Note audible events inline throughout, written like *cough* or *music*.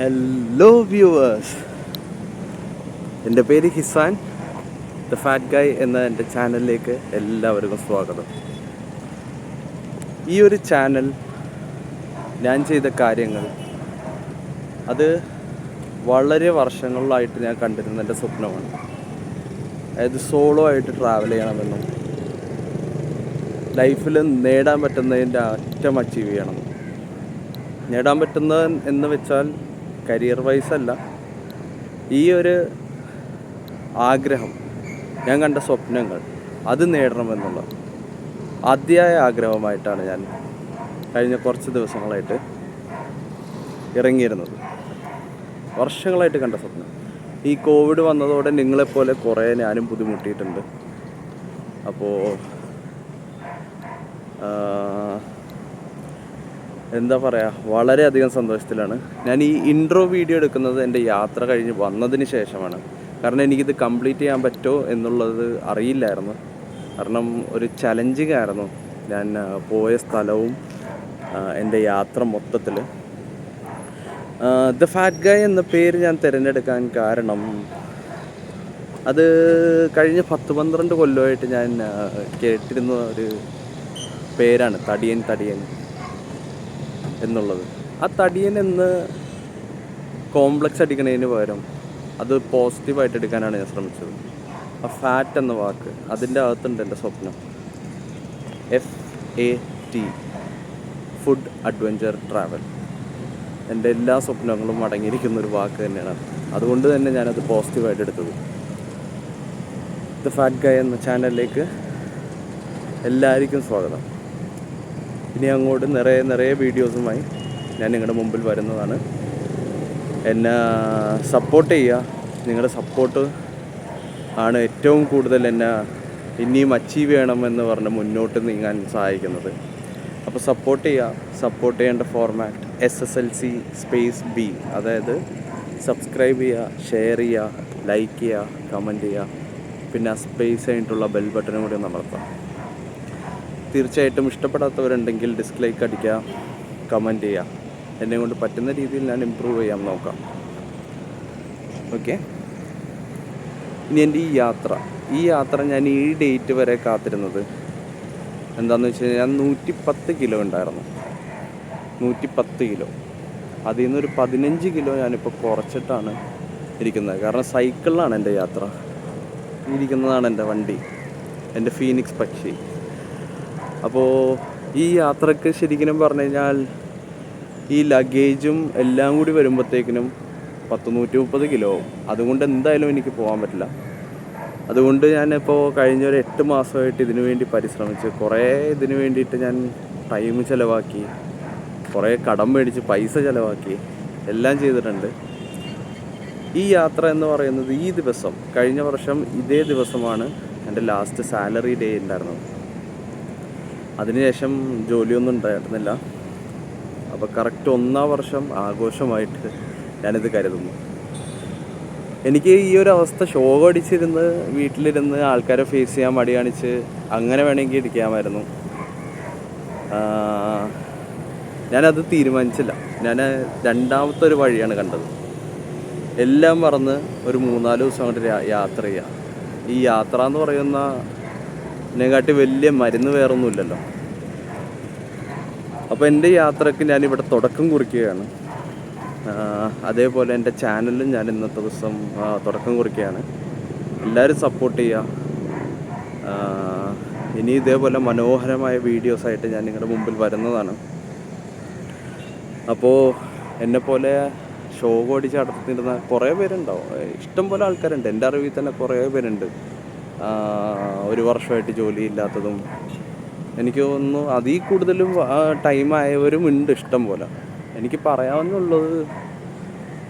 Hello viewers എന്റെ പേര് Hisan the fat ഗായ് എന്ന എന്റെ ചാനലിലേക്ക് എല്ലാവർക്കും സ്വാഗതം. ഈ ഒരു ചാനൽ ഞാൻ ചെയ്ത കാര്യങ്ങൾ അത് വളരെ വർഷങ്ങളിലായിട്ട് ഞാൻ കണ്ടിരുന്ന എന്റെ സ്വപ്നമാണ്. അതായത് സോളോ ആയിട്ട് ട്രാവൽ ചെയ്യണമെന്നും ലൈഫിൽ നേടാൻ പറ്റുന്നതിന്റെ അറ്റം അച്ചീവ് ചെയ്യണം. നേടാൻ പറ്റുന്ന എന്ന് വെച്ചാൽ കരിയർ വൈസ് അല്ല ഈ ഒരു ആഗ്രഹം ഞാൻ കണ്ട സ്വപ്നങ്ങൾ അത് നേടണമെന്നുള്ള അതിയായ ആഗ്രഹമായിട്ടാണ് ഞാൻ കഴിഞ്ഞ കുറച്ച് ദിവസങ്ങളായിട്ട് ഇറങ്ങിയിരുന്നത്. വർഷങ്ങളായിട്ട് കണ്ട സ്വപ്നം. ഈ കോവിഡ് വന്നതോടെ നിങ്ങളെപ്പോലെ കുറേ ഞാനും ബുദ്ധിമുട്ടിയിട്ടുണ്ട്. അപ്പോൾ എന്താ പറയുക വളരെയധികം സന്തോഷത്തിലാണ്. ഞാൻ ഈ ഇൻട്രോ വീഡിയോ എടുക്കുന്നത് എന്റെ യാത്ര കഴിഞ്ഞ് വന്നതിന് ശേഷമാണ്. കാരണം എനിക്കിത് കംപ്ലീറ്റ് ചെയ്യാൻ പറ്റുമോ എന്നുള്ളത് അറിയില്ലായിരുന്നു. കാരണം ഒരു ചലഞ്ചിങ് ആയിരുന്നു ഞാൻ പോയ സ്ഥലവും എന്റെ യാത്ര മൊത്തത്തിൽ ദ ഫാറ്റ് ഗായ് എന്ന പേര് ഞാൻ തിരഞ്ഞെടുക്കാൻ കാരണം അത് കഴിഞ്ഞ പത്ത് പന്ത്രണ്ട് കൊല്ലമായിട്ട് ഞാൻ കേട്ടിരുന്ന ഒരു പേരാണ് തടിയൻ തടിയൻ. എന്നുള്ളത്. ആ തടിയൻ എന്ന് കോംപ്ലക്സ് അടിക്കണതിന് പകരം അത് പോസിറ്റീവായിട്ട് എടുക്കാനാണ് ഞാൻ ശ്രമിച്ചത്. ആ ഫാറ്റ് എന്ന വാക്ക് അതിന്റെ അകത്തുണ്ട് എന്റെ സ്വപ്നം. F A T food adventure travel എന്റെ എല്ലാ സ്വപ്നങ്ങളും അടങ്ങിയിരിക്കുന്ന ഒരു വാക്ക് തന്നെയാണ് അതുകൊണ്ട് തന്നെ ഞാനത് പോസിറ്റീവായിട്ട് എടുത്തത്. ദ ഫാറ്റ് ഗായ് എന്ന ചാനലിലേക്ക് എല്ലാവർക്കും സ്വാഗതം. ഇനി അങ്ങോട്ട് നിറയെ നിറയെ വീഡിയോസുമായി ഞാൻ നിങ്ങളുടെ മുമ്പിൽ വരുന്നതാണ്. എന്നെ സപ്പോർട്ട് ചെയ്യുക. നിങ്ങളുടെ സപ്പോർട്ട് ആണ് ഏറ്റവും കൂടുതൽ എന്നെ ഇനിയും അച്ചീവ് ചെയ്യണമെന്ന് പറഞ്ഞ് മുന്നോട്ട് നീങ്ങാൻ സഹായിക്കുന്നത്. അപ്പോൾ സപ്പോർട്ട് ചെയ്യുക. സപ്പോർട്ട് ചെയ്യേണ്ട format S S L C space B അതായത് സബ്സ്ക്രൈബ് ചെയ്യുക ഷെയർ ചെയ്യുക ലൈക്ക് ചെയ്യുക കമന്റ് ചെയ്യുക. പിന്നെ ആ സ്പേസ് ആയിട്ടുള്ള ബെൽ ബട്ടനും കൂടി അമർത്താം തീർച്ചയായിട്ടും ഇഷ്ടപ്പെടാത്തവരുണ്ടെങ്കിൽ ഡിസ്ലൈക്ക് അടിക്കുക കമന്റ് ചെയ്യുക. എന്നെ കൊണ്ട് പറ്റുന്ന രീതിയിൽ ഞാൻ ഇമ്പ്രൂവ് ചെയ്യാൻ നോക്കാം. ഓക്കെ ഇനി എന്റെ ഈ യാത്ര. ഈ യാത്ര ഞാൻ ഈ ഡേറ്റ് വരെ കാത്തിരുന്നത് എന്താണെന്ന് വെച്ച് കഴിഞ്ഞാൽ ഞാൻ നൂറ്റി പത്ത് കിലോ ഉണ്ടായിരുന്നു. നൂറ്റി പത്ത് കിലോ അതിൽ നിന്നൊരു പതിനഞ്ച് കിലോ ഞാനിപ്പോൾ കുറച്ചിട്ടാണ് ഇരിക്കുന്നത്. കാരണം സൈക്കിളിലാണ് എന്റെ യാത്ര. ഇരിക്കുന്നതാണ് എന്റെ വണ്ടി. എന്റെ ഫീനിക്സ് പക്ഷി. അപ്പോൾ ഈ യാത്രയ്ക്ക് ശരിക്കും പറഞ്ഞു കഴിഞ്ഞാൽ ഈ ലഗേജും എല്ലാം കൂടി വരുമ്പോഴത്തേക്കിനും പത്ത് നൂറ്റി മുപ്പത് കിലോ അതുകൊണ്ട് എന്തായാലും എനിക്ക് പോകാൻ പറ്റില്ല. അതുകൊണ്ട് ഞാനിപ്പോൾ കഴിഞ്ഞ ഒരു എട്ട് മാസമായിട്ട് ഇതിനു വേണ്ടി പരിശ്രമിച്ച് കുറേ ഇതിനു വേണ്ടിയിട്ട് ഞാൻ ടൈം ചിലവാക്കി കുറേ കടം മേടിച്ച് പൈസ ചിലവാക്കി എല്ലാം ചെയ്തിട്ടുണ്ട്. ഈ യാത്ര എന്ന് പറയുന്നത് ഈ ദിവസം കഴിഞ്ഞ വർഷം ഇതേ ദിവസമാണ് എന്റെ ലാസ്റ്റ് സാലറി ഡേ ഉണ്ടായിരുന്നത്. അതിനുശേഷം ജോലിയൊന്നും ഉണ്ടായിരുന്നില്ല. അപ്പോൾ കറക്റ്റ് ഒന്നാം വർഷം ആഘോഷമായിട്ട് ഞാനിത് കരുതുന്നു. എനിക്ക് ഈ ഒരു അവസ്ഥ ഷോക്ക് അടിച്ചിരുന്ന് വീട്ടിലിരുന്ന് ആൾക്കാരെ ഫേസ് ചെയ്യാൻ മടി കാണിച്ച് അങ്ങനെ വേണമെങ്കിൽ ഇരിക്കാമായിരുന്നു. ഞാനത് തീരുമാനിച്ചില്ല. ഞാൻ രണ്ടാമത്തെ ഒരു വഴിയാണ് കണ്ടത്. എല്ലാം മറന്ന് ഒരു മൂന്നാൽ ദിവസം കൊണ്ട് യാത്ര ചെയ്യുക ഈ യാത്ര എന്ന് പറയുന്ന ഇതിനെക്കാട്ടി വലിയ മരുന്ന് വേറൊന്നുമില്ലല്ലോ. അപ്പോൾ എന്റെ യാത്രയ്ക്ക് ഞാനിവിടെ തുടക്കം കുറിക്കുകയാണ്. അതേപോലെ എന്റെ ചാനലിലും ഞാൻ ഇന്നത്തെ ദിവസം തുടക്കം കുറിക്കുകയാണ്. എല്ലാവരും സപ്പോർട്ട് ചെയ്യുക. ഇനി ഇതേപോലെ മനോഹരമായ വീഡിയോസായിട്ട് ഞാൻ നിങ്ങളുടെ മുമ്പിൽ വരുന്നതാണ്. അപ്പോൾ എന്നെപ്പോലെ ഷോ ഓടിച്ച് നടത്തിയിരുന്ന കുറേ പേരുണ്ടാവും. ഇഷ്ടംപോലെ ആൾക്കാരുണ്ട്. എന്റെ അറിവിൽ തന്നെ കുറേ പേരുണ്ട്. ഒരു വർഷമായിട്ട് ജോലിയില്ലാത്തതും എനിക്ക് തോന്നുന്നു അതിൽ കൂടുതലും ടൈം ആയവരും ഉണ്ട് ഇഷ്ടം പോലെ. എനിക്ക് പറയാവുന്നുള്ളത്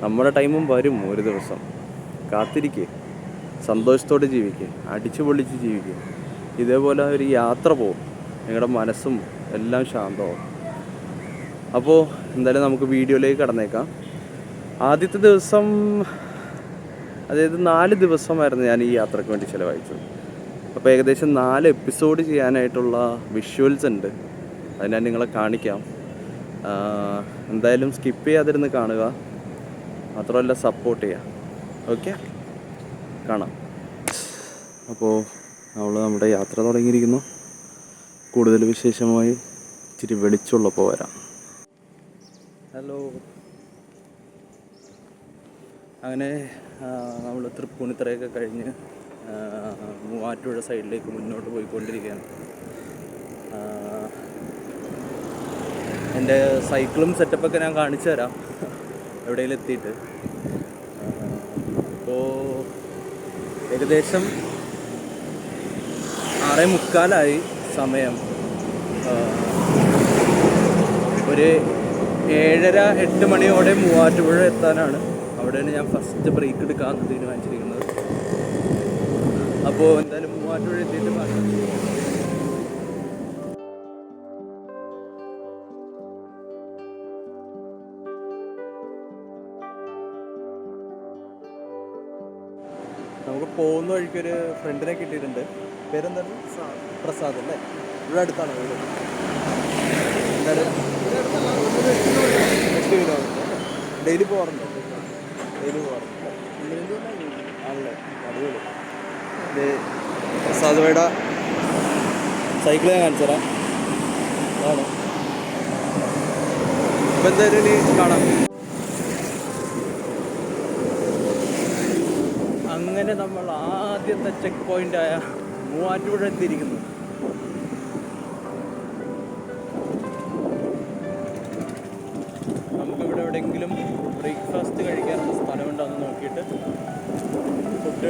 നമ്മുടെ ടൈമും വരും ഒരു ദിവസം. കാത്തിരിക്കുക സന്തോഷത്തോടെ ജീവിക്കുക അടിച്ചു പൊളിച്ച് ജീവിക്കുക ഇതേപോലെ ഒരു യാത്ര പോകും നിങ്ങളുടെ മനസ്സും എല്ലാം ശാന്തമാവും. അപ്പോൾ എന്തായാലും നമുക്ക് വീഡിയോയിലേക്ക് കടന്നേക്കാം. ആദ്യത്തെ ദിവസം അതായത് നാല് ദിവസമായിരുന്നു ഞാൻ ഈ യാത്രയ്ക്ക് വേണ്ടി ചിലവഴിച്ചത്. അപ്പോൾ ഏകദേശം നാല് എപ്പിസോഡ് ചെയ്യാനായിട്ടുള്ള വിഷ്വൽസ് ഉണ്ട്. അത് ഞാൻ നിങ്ങളെ കാണിക്കാം. എന്തായാലും സ്കിപ്പ് ചെയ്യാതിരുന്ന് കാണുക. മാത്രമല്ല സപ്പോർട്ട് ചെയ്യുക ഓക്കെ കാണാം. അപ്പോൾ നമ്മൾ നമ്മുടെ യാത്ര തുടങ്ങിയിരിക്കുന്നു. കൂടുതൽ വിശേഷമായി ഇച്ചിരി വെളിച്ചുള്ളപ്പോൾ വരാം. ഹലോ അങ്ങനെ നമ്മൾ തൃപ്പൂണിത്തറയൊക്കെ കഴിഞ്ഞ് മൂവാറ്റുപുഴ സൈഡിലേക്ക് മുന്നോട്ട് പോയിക്കൊണ്ടിരിക്കുകയാണ്. എന്റെ സൈക്കിളും സെറ്റപ്പൊക്കെ ഞാൻ കാണിച്ചു തരാം എവിടെയെങ്കിലും എത്തിയിട്ട് അപ്പോൾ ഏകദേശം ആറേ മുക്കാലായി സമയം. ഒരു ഏഴര എട്ട് മണിയോടെ മൂവാറ്റുപുഴ എത്താനാണ്. അവിടെയാണ് ഞാൻ ഫസ്റ്റ് ബ്രേക്ക് എടുക്കാൻ തീരുമാനിച്ചിരിക്കുന്നത്. അപ്പോൾ എന്തായാലും മൂവാറ്റുപുഴ എത്തിയിട്ട് കാണാം നമുക്ക് പോകുന്ന വഴിക്ക് വഴിക്കൊരു ഫ്രണ്ടിനെ കിട്ടിയിട്ടുണ്ട്. പേരെന്താണ്? പ്രസാദ് അല്ലേ? ഇവിടെ അടുത്താണ് വീട് എന്തായാലും ഡെയിലി പോകാറുണ്ടോ? പ്രസാദ് വേട സൈക്കിൾ ഞാൻ കാണിച്ചു തരാം അതാണ്. ഇപ്പം എന്തായാലും ഇനി കാണാം. അങ്ങനെ നമ്മൾ ആദ്യത്തെ ചെക്ക് പോയിന്റ് ആയ മൂവാറ്റുപുഴ എത്തിയിരിക്കുന്നു.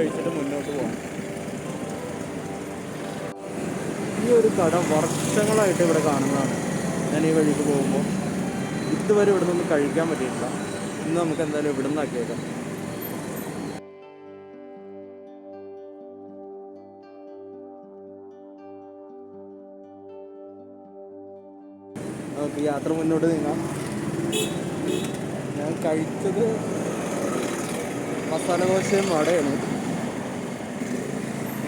കഴിച്ചിട്ട് മുന്നോട്ട് പോകാം ഈ ഒരു കട വർഷങ്ങളായിട്ട് ഇവിടെ കാണുന്നതാണ്. ഞാൻ ഈ വഴിക്ക് പോകുമ്പോൾ ഇതുവരെ ഇവിടെ നിന്ന് കഴിക്കാൻ പറ്റിയിട്ടില്ല. ഇന്ന് നമുക്ക് എന്തായാലും ഇവിടെ നിന്നാക്കിയേക്കാം നമുക്ക് യാത്ര മുന്നോട്ട് നീങ്ങാം. ഞാൻ കഴിച്ചത് മസാല ദോശയും വടയാണ്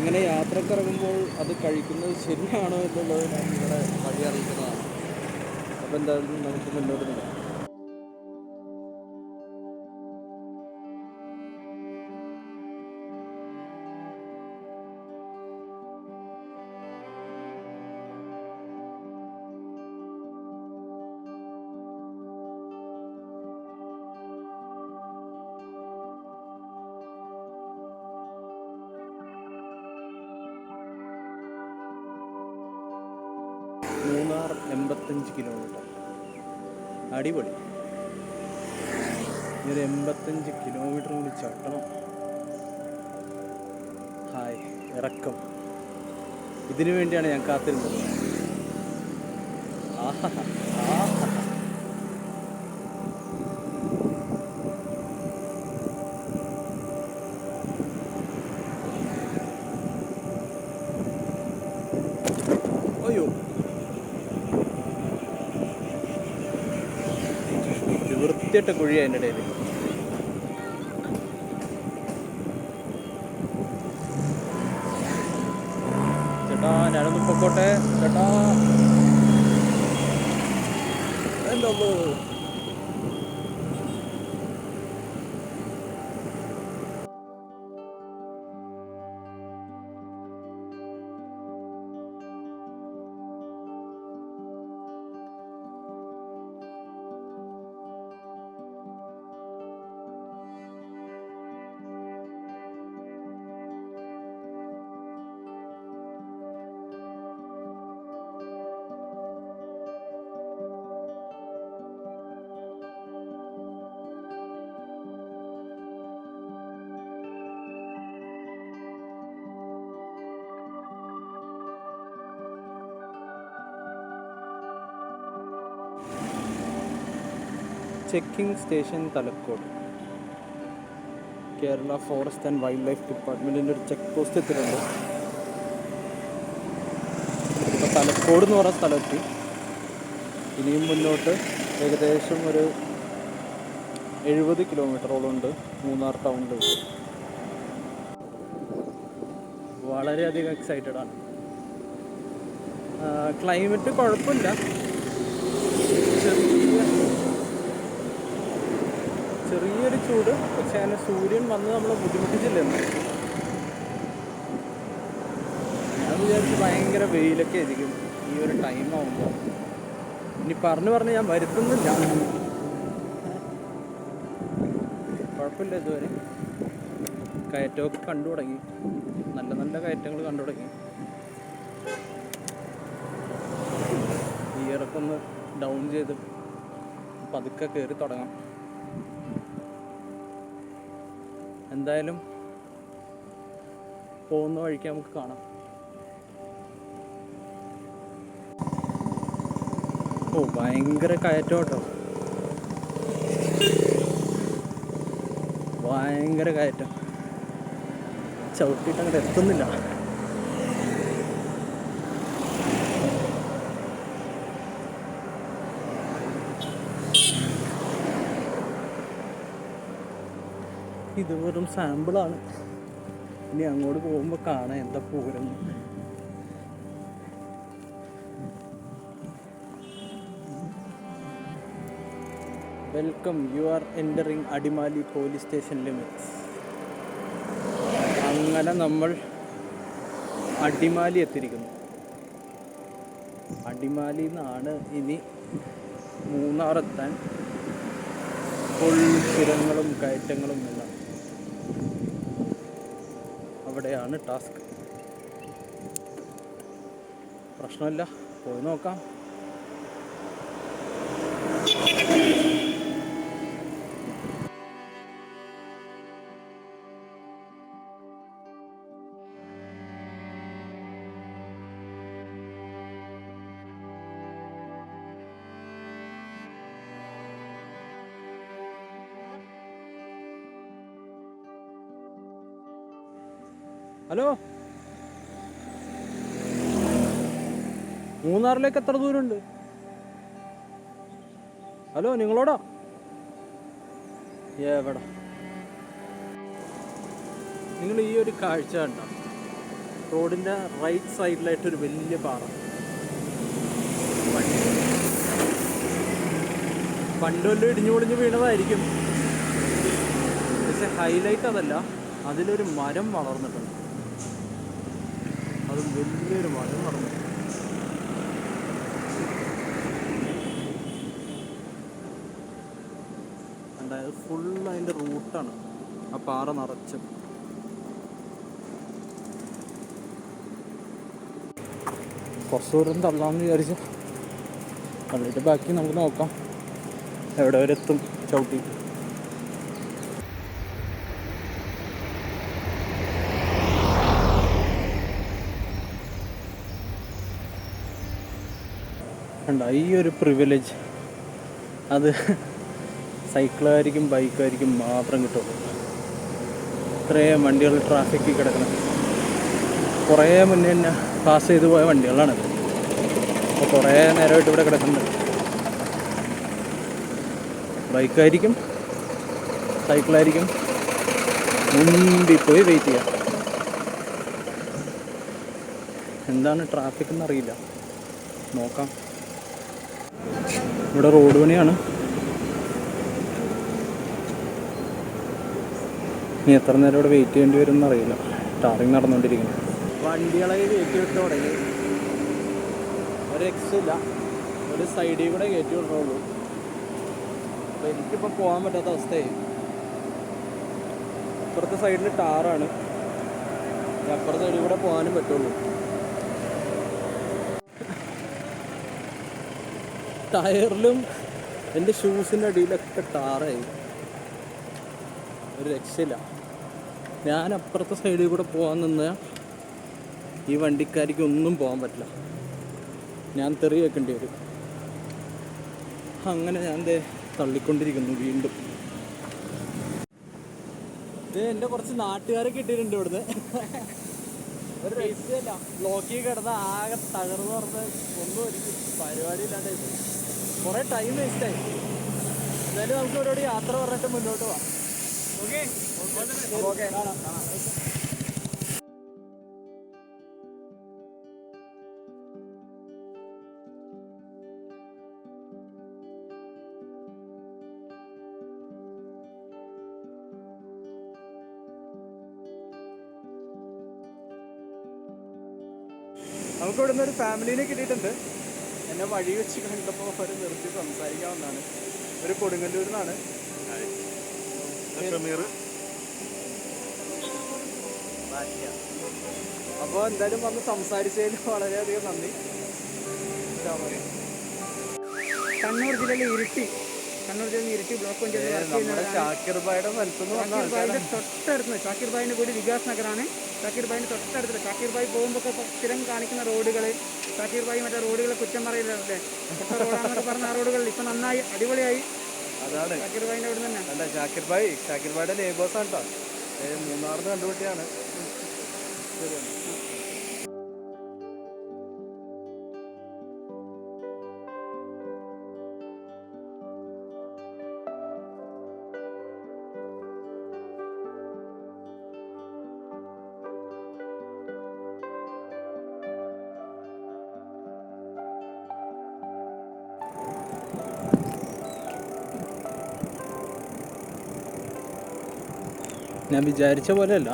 ഇങ്ങനെ യാത്രയ്ക്ക് ഇറങ്ങുമ്പോൾ അത് കഴിക്കുന്നത് ശരിയാണോ എന്നുള്ളത് ഞാൻ നിങ്ങളെ വഴി അറിയിക്കുന്നതാണ്. അപ്പോൾ എന്തായാലും നമുക്ക് മുന്നോട്ട് നീങ്ങാം. എൺപത്തഞ്ച് കിലോമീറ്റർ അടിപൊളി. ഒരു എൺപത്തഞ്ച് കിലോമീറ്റർ കൂടി ചട്ടണം. ഹായ് ഇറക്കം. ഇതിനു വേണ്ടിയാണ് ഞാൻ കാത്തിരുന്നത്. ആഹാ ആഹാ. ഒരു കുഴി അതിന്റെ ഇടയിൽ ചേട്ടാ ഞാനൊന്ന് പൊക്കോട്ടെ. ചേട്ടാ. എന്തോ checking station Thalakode. Kerala forest and wildlife ഡിപ്പാർട്ട്മെന്റിന്റെ ഒരു ചെക്ക് പോസ്റ്റ് എത്തിയിട്ടുണ്ട്. ഇപ്പോൾ തലക്കോട് എന്ന് പറഞ്ഞ സ്ഥലത്ത് ഇനിയും മുന്നോട്ട് ഏകദേശം ഒരു എഴുപത് കിലോമീറ്ററോളം ഉണ്ട് മൂന്നാർ ടൗണിലേക്ക്. വളരെയധികം എക്സൈറ്റഡ് ആണ്. ക്ലൈമറ്റ് കുഴപ്പമില്ല. ചെറിയൊരു ചൂട് പക്ഷെ അതിന് സൂര്യൻ വന്ന് നമ്മളെ ബുദ്ധിമുട്ടിച്ചില്ലെന്ന് ഞാൻ വിചാരിച്ചു ഭയങ്കര വെയിലൊക്കെ ആയിരിക്കും ഈ ഒരു ടൈം ആകുമ്പോൾ ഇനി പറഞ്ഞു പറഞ്ഞ് ഞാൻ വരുത്തുന്നില്ല. കുഴപ്പമില്ല ഇതുവരെ. കയറ്റമൊക്കെ കണ്ടു തുടങ്ങി. നല്ല നല്ല കയറ്റങ്ങൾ കണ്ടു തുടങ്ങി. ഗിയറൊക്കെ ഒന്ന് ഡൗൺ ചെയ്ത് പതുക്കെ കയറി തുടങ്ങാം. എന്തായാലും പോകുന്ന വഴിക്ക് നമുക്ക് കാണാം. ഓ ഭയങ്കര കയറ്റം കേട്ടോ. ഭയങ്കര കയറ്റം. ചവിട്ടിയിട്ട് അങ്ങോട്ട് എത്തുന്നില്ല. ഇത് വെറും സാമ്പിളാണ്. ഇനി അങ്ങോട്ട് പോകുമ്പോൾ കാണാം എന്താ Pooram. Welcome you are entering Adimali police station limits. അങ്ങനെ നമ്മൾ അടിമാലി എത്തിയിരിക്കുന്നു. അടിമാലി നിന്നാണ് ഇനി മൂന്നാർ എത്താൻ ഫുൾ ചുരങ്ങളും കയറ്റങ്ങളും എല്ലാം അവിടെയാണ് ടാസ്ക്. പ്രശ്നമില്ല. പോയി നോക്കാം. ഹലോ? മൂന്നാറിലേക്ക് എത്ര ദൂരമുണ്ട്? ഹലോ നിങ്ങളോടാ? എവിടെ? നിങ്ങൾ ഈ ഒരു കാഴ്ച കണ്ട? റോഡിന്റെ റൈറ്റ് സൈഡിലായിട്ട് ഒരു വലിയ പാറ. പണ്ട് വല്ലതും ഇടിഞ്ഞു പൊളിഞ്ഞ് വീണതായിരിക്കും. പക്ഷെ ഹൈലൈറ്റ് അതല്ല. അതിലൊരു മരം വളർന്നിട്ടുണ്ട്. അത് വലിയൊരു മാറ്റം നടന്നു. അതായത് ഫുൾ അതിന്റെ റൂട്ടാണ് ആ പാറ നിറച്ച്. കുറച്ച് ദൂരം തള്ളാമെന്ന് വിചാരിച്ചു. തള്ളിയിട്ട് ബാക്കി നമുക്ക് നോക്കാം. എവിടെ വരെ എത്തും ചവിട്ടി. കണ്ട? ഈ ഒരു പ്രിവിലേജ് അത് സൈക്കിളായിരിക്കും ബൈക്കായിരിക്കും മാത്രം കിട്ടുള്ളൂ. ഇത്രയും വണ്ടികൾ ട്രാഫിക്കിൽ കിടക്കണം. കുറേ മുന്നേ തന്നെ പാസ് ചെയ്തു പോയ വണ്ടികളാണ് അപ്പോൾ കുറേ നേരമായിട്ട് ഇവിടെ കിടക്കുന്നുണ്ട്. ബൈക്കായിരിക്കും സൈക്കിളായിരിക്കും മുമ്പിൽ പോയി വെയിറ്റ് ചെയ്യാം. എന്താണ് ട്രാഫിക് എന്നറിയില്ല നോക്കാം. ഇവിടെ റോഡ് പണിയാണ്. ഇനി എത്ര നേരം ഇവിടെ വെയിറ്റ് ചെയ്യേണ്ടി വരും എന്നറിയില്ല ടാറിങ് നടന്നുകൊണ്ടിരിക്കുന്നു. വണ്ടികളെ കയറ്റി വിട്ട് തുടങ്ങി. ഒരു എക്സ് ഇല്ല. ഒരു സൈഡിൽ കൂടെ കയറ്റി വിടണുള്ളൂ. അപ്പോൾ എനിക്കിപ്പോൾ പോകാൻ പറ്റാത്ത അവസ്ഥയായി. അപ്പുറത്തെ സൈഡിൽ ടാറാണ് അപ്പുറത്തെ സൈഡിൽ കൂടെ പോകാനും പറ്റുള്ളൂ. ടയറിലും എന്റെ ഷൂസിന്റെ അടിയിലൊക്കെ ടാറായി. ഒരു രക്ഷയില്ല. ഞാൻ അപ്പുറത്തെ സൈഡിൽ കൂടെ പോകാൻ നിന്ന് ഈ വണ്ടിക്കാരിക്ക് ഒന്നും പോകാൻ പറ്റില്ല. ഞാൻ തെറി വെക്കേണ്ടി വരും. അങ്ങനെ ഞാൻ ദേ തള്ളിക്കൊണ്ടിരിക്കുന്നു വീണ്ടും. ദേ എന്റെ കുറച്ച് നാട്ടുകാരെ കിട്ടിയിട്ടുണ്ട് ഇവിടുന്ന്. ഒരു രക്ഷയില്ല. ബ്ലോക്കിൽ കിടന്ന് ആകെ തകർന്ന് പറഞ്ഞ് ഒന്നും ഒരു പരിപാടി ഇല്ലാണ്ടായി പോയി. കുറെ ടൈം വേസ്റ്റ് ആയി. എന്തായാലും നമുക്ക് ഒരുപാട് യാത്ര പറഞ്ഞിട്ട് മുന്നോട്ട് പോവാം. ഓക്കെ? ഓക്കെ. ഒരു ഫാമിലിനെ കിട്ടിയിട്ടുണ്ട്. എന്നെ വഴി വെച്ച് കണ്ടപ്പോൾ അവർ നിർത്തി സംസാരിക്കാവുന്നതാണ്. ഒരു കൊടുങ്ങല്ലൂരിൽ നിന്നാണ് അപ്പോൾ എന്തായാലും വന്ന് സംസാരിച്ചതിന് വളരെയധികം നന്ദി. കണ്ണൂർ ജില്ലയിലെ ഇരിട്ടി കണ്ണൂർ ഇരിട്ടി ബ്ലോക്ക് പഞ്ചായത്ത് തൊട്ടടുത്ത് ഷാക്കിർ ഭായിന്റെ വീട് വികാസ് നഗറാണ്. ഷാക്കിർ ഭായിന്റെ തൊട്ടടുത്ത് ഷാക്കിർ ഭായി പോകുമ്പോൾ സ്ഥിരം കാണിക്കുന്ന റോഡുകൾ ഷാക്കിർ ഭായി മറ്റേ റോഡുകളെ കുറ്റം പറയില്ലേ റോഡാന്നൊക്കെ പറഞ്ഞ ആ റോഡുകൾ ഇപ്പൊ നന്നായി അടിപൊളിയായി. അതാണ്. ഷാക്കിർ അവിടെ തന്നെ. അല്ല ഷാക്കിർ ഷാക്കിർബായിയുടെ ഷാക്കിർ ഭായിയുടെ കേട്ടോ മൂന്നാറിന് കണ്ടുപിട്ടിയാണ് ശരിയാണ്. ഞാൻ വിചാരിച്ച പോലെയല്ല.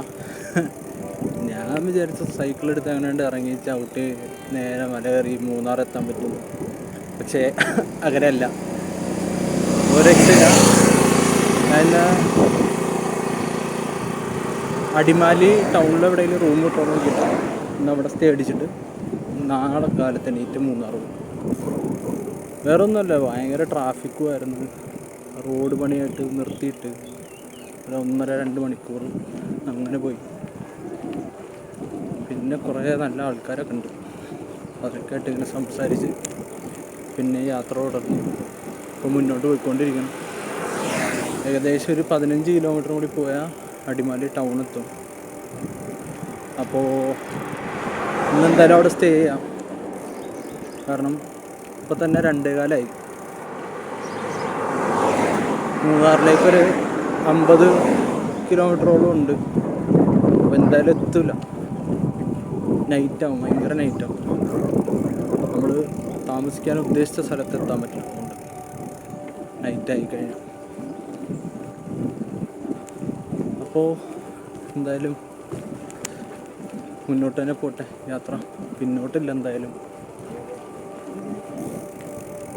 *laughs* ഞാൻ വിചാരിച്ച സൈക്കിൾ എടുത്ത് അങ്ങനെ ഇറങ്ങി ചവിട്ടി നേരെ മല കയറി മൂന്നാർ എത്താൻ പറ്റും. പക്ഷേ *laughs* അങ്ങനെയല്ല. ഒരു അടിമാലി ടൗണിൽ എവിടെയെങ്കിലും റൂം കിട്ടുമോ നോക്കിയിട്ട് ഇന്ന് അവിടെ സ്റ്റേ അടിച്ചിട്ട് നാളെ കാലത്ത് എണീറ്റ് മൂന്നാർ പോകും വേറെ ഒന്നുമല്ല ഭയങ്കര ട്രാഫിക്കും ആയിരുന്നു. റോഡ് പണിയായിട്ട് നിർത്തിയിട്ട് ഒരു ഒന്നര രണ്ട് മണിക്കൂർ അങ്ങനെ പോയി. പിന്നെ കുറേ നല്ല ആൾക്കാരൊക്കെ ഉണ്ട്. അതൊക്കെ ആയിട്ട് ഇങ്ങനെ സംസാരിച്ച് പിന്നെ യാത്ര തുടർന്നു. ഇപ്പോൾ മുന്നോട്ട് പോയിക്കൊണ്ടിരിക്കണം ഏകദേശം ഒരു പതിനഞ്ച് കിലോമീറ്റർ കൂടി പോയാൽ അടിമാലി ടൗൺ എത്തും. അപ്പോൾ ഇന്നെന്തായാലും അവിടെ സ്റ്റേ ചെയ്യാം. കാരണം ഇപ്പോൾ തന്നെ രണ്ടേ കാലമായി മൂന്നാറിലേക്കൊരു അമ്പത് കിലോമീറ്ററോളം ഉണ്ട്. അപ്പോൾ എന്തായാലും എത്തില്ല നൈറ്റാവും ഭയങ്കര നൈറ്റാവും നമ്മൾ താമസിക്കാൻ ഉദ്ദേശിച്ച സ്ഥലത്ത് എത്താൻ പറ്റില്ല. നൈറ്റായി കഴിഞ്ഞു. അപ്പോൾ എന്തായാലും മുന്നോട്ട് തന്നെ പോട്ടെ യാത്ര. പിന്നോട്ടില്ല എന്തായാലും.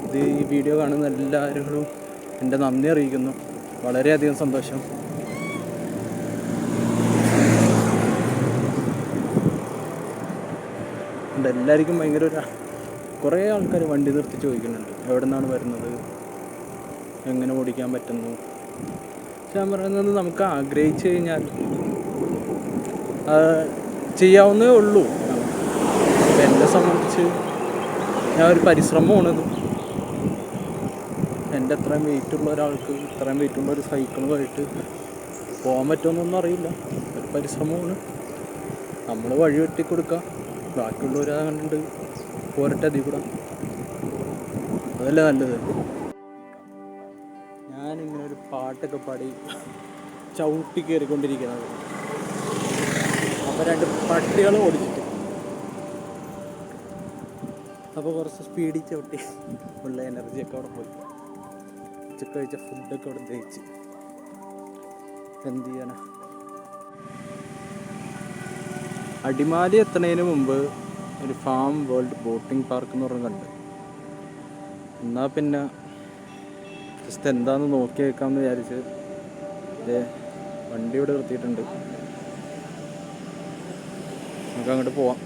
ഇത് ഈ വീഡിയോ കാണുന്ന എല്ലാവരും എന്റെ നന്ദി അറിയിക്കുന്നു. വളരെയധികം സന്തോഷം. എല്ലാവർക്കും ഭയങ്കര ഒരു കുറേ ആൾക്കാർ വണ്ടി നിർത്തി ചോദിക്കുന്നുണ്ട്. എവിടെ നിന്നാണ് വരുന്നത്? എങ്ങനെ ഓടിക്കാൻ പറ്റുന്നു? ഞാൻ പറയുന്നത് നമുക്ക് ആഗ്രഹിച്ചു കഴിഞ്ഞാൽ ചെയ്യാവുന്നേ ഉള്ളൂ. എന്നെ സംബന്ധിച്ച് ഞാൻ ഒരു പരിശ്രമമാണിത് എന്റെ അത്രയും വെയിറ്റ് ഉള്ള ഒരാൾക്ക് ഇത്രയും വെയിറ്റ് ഉള്ള ഒരു സൈക്കിളുമായിട്ട് പോകാൻ പറ്റുമെന്നൊന്നും അറിയില്ല. ഒരു പരിശ്രമമാണ്. നമ്മൾ വഴി വെട്ടി കൊടുക്കുക ബാക്കിയുള്ളവർ കണ്ടിട്ട് പോരട്ടെ അതിൽ കൂടെ. അതല്ലേ നല്ലത്. ഞാനിങ്ങനെ ഒരു പാട്ടൊക്കെ പാടി ചവിട്ടി കയറിക്കൊണ്ടിരിക്കുന്നത്. അപ്പോൾ രണ്ട് പട്ടികൾ ഓടിച്ചിട്ട്. അപ്പോൾ കുറച്ച് സ്പീഡിൽ ചവിട്ടി. ഉള്ള എനർജിയൊക്കെ അവിടെ പോയി. ഉച്ചയ്ക്ക് കഴിച്ച ഫുഡൊക്കെ അവിടെ ദഹിച്ച്. എന്ത് ചെയ്യാനാ? അടിമാലി എത്തുന്നതിന് മുമ്പ് ഒരു ഫാം വേൾഡ് ബോട്ടിംഗ് പാർക്ക് എന്ന് പറഞ്ഞ് കണ്ട്. എന്നാൽ പിന്നെ ജസ്റ്റ് എന്താണെന്ന് നോക്കി വെക്കാമെന്ന് വിചാരിച്ച് ദേ വണ്ടി ഇവിടെ നിർത്തിയിട്ടുണ്ട്. നമുക്ക് അങ്ങോട്ട് പോവാം.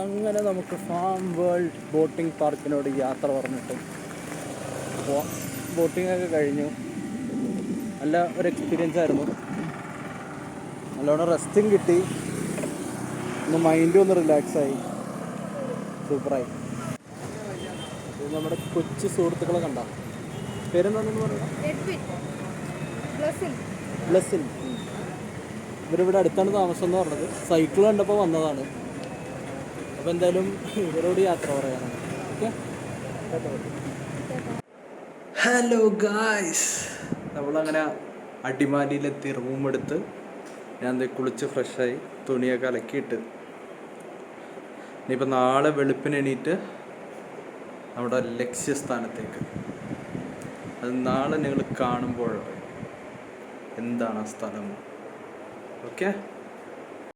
അങ്ങനെ നമുക്ക് ഫാം വേൾഡ് ബോട്ടിംഗ് പാർക്കിനോട് യാത്ര പറഞ്ഞിട്ട് ബോട്ടിംഗ് ഒക്കെ കഴിഞ്ഞു. നല്ല ഒരു എക്സ്പീരിയൻസ് ആയിരുന്നു. നല്ലോണം റെസ്റ്റും കിട്ടി. ഒന്ന് മൈൻഡ് ഒന്ന് റിലാക്സായി സൂപ്പറായി നമ്മുടെ കൊച്ചു സുഹൃത്തുക്കളെ കണ്ട? പേരെന്താണെന്ന് പറയുക ബ്ലസ്സിൽ. ഇവരിവിടെ അടുത്താണ് താമസം എന്ന് പറഞ്ഞത്. സൈക്കിൾ കണ്ടപ്പോൾ വന്നതാണ്. അപ്പോൾ എന്തായാലും ഇവരോട് യാത്ര പറയാനാണ്. ഓക്കെ? ഹലോ ഗായ്സ് നമ്മളങ്ങനെ അടിമാലിയിലെത്തി റൂം എടുത്ത് ഞാൻ കുളിച്ച് ഫ്രഷായി തുണിയൊക്കെ അലക്കിയിട്ട് ഇനിയിപ്പോൾ നാളെ വെളുപ്പിന് എണീറ്റ് നമ്മുടെ ലക്ഷ്യസ്ഥാനത്തേക്ക് അത് നാളെ നിങ്ങൾ കാണുമ്പോഴോ? എന്താണ് ആ സ്ഥലം? ഓക്കെ?